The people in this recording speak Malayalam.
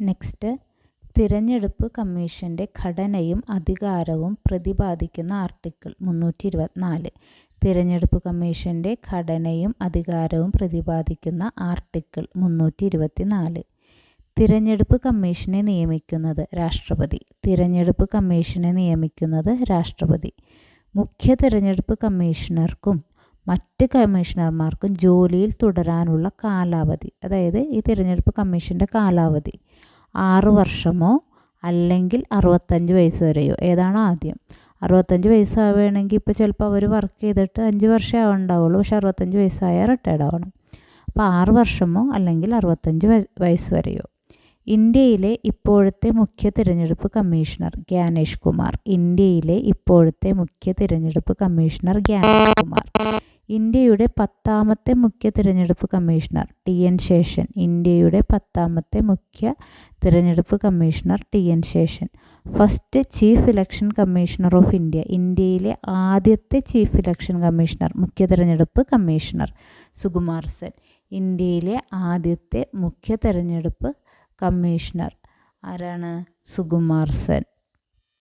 നെക്സ്റ്റ് തിരഞ്ഞെടുപ്പ് കമ്മീഷന്റെ ഘടനയും അധികാരവും പ്രതിപാദിക്കുന്ന ആർട്ടിക്കിൾ മുന്നൂറ്റി ഇരുപത്തിനാല് തിരഞ്ഞെടുപ്പ് കമ്മീഷന്റെ ഘടനയും അധികാരവും പ്രതിപാദിക്കുന്ന ആർട്ടിക്കിൾ മുന്നൂറ്റി ഇരുപത്തിനാല് തിരഞ്ഞെടുപ്പ് കമ്മീഷനെ നിയമിക്കുന്നത് രാഷ്ട്രപതി. തിരഞ്ഞെടുപ്പ് കമ്മീഷനെ നിയമിക്കുന്നത് രാഷ്ട്രപതി. മുഖ്യ തിരഞ്ഞെടുപ്പ് കമ്മീഷണർക്കും മറ്റ് കമ്മീഷണർമാർക്കും ജോലിയിൽ തുടരാനുള്ള കാലാവധി അതായത് ഈ തിരഞ്ഞെടുപ്പ് കമ്മീഷന്റെ കാലാവധി ആറു വർഷമോ അല്ലെങ്കിൽ അറുപത്തഞ്ച് വയസ്സ് വരെയോ ഏതാണ് ആദ്യം? അറുപത്തഞ്ച് വയസ്സാവുകയാണെങ്കിൽ ഇപ്പോൾ ചിലപ്പോൾ അവർ വർക്ക് ചെയ്തിട്ട് അഞ്ച് വർഷമേ ആവുണ്ടാവുള്ളൂ പക്ഷെ അറുപത്തഞ്ച് വയസ്സായാൽ റിട്ടയർഡ് ആവണം. അപ്പോൾ ആറ് വർഷമോ അല്ലെങ്കിൽ അറുപത്തഞ്ച് വയസ്സ് വരെയോ. ഇന്ത്യയിലെ ഇപ്പോഴത്തെ മുഖ്യ തിരഞ്ഞെടുപ്പ് കമ്മീഷണർ ഗ്യാനേഷ് കുമാർ. ഇന്ത്യയിലെ ഇപ്പോഴത്തെ മുഖ്യ തിരഞ്ഞെടുപ്പ് കമ്മീഷണർ ഗ്യാനേഷ് കുമാർ. ഇന്ത്യയുടെ പത്താമത്തെ മുഖ്യ തിരഞ്ഞെടുപ്പ് കമ്മീഷണർ ടി എൻ ശേഷൻ. ഇന്ത്യയുടെ പത്താമത്തെ മുഖ്യ തിരഞ്ഞെടുപ്പ് commissioner T N Seshan. First chief election commissioner of India. ഇന്ത്യയിലെ ആദ്യത്തെ ചീഫ് ഇലക്ഷൻ കമ്മീഷണർ മുഖ്യ തിരഞ്ഞെടുപ്പ് കമ്മീഷണർ സുകുമാർ സെൻ. ഇന്ത്യയിലെ ആദ്യത്തെ മുഖ്യ തിരഞ്ഞെടുപ്പ് കമ്മീഷണർ ആരാണ്? സുകുമാർ സെൻ.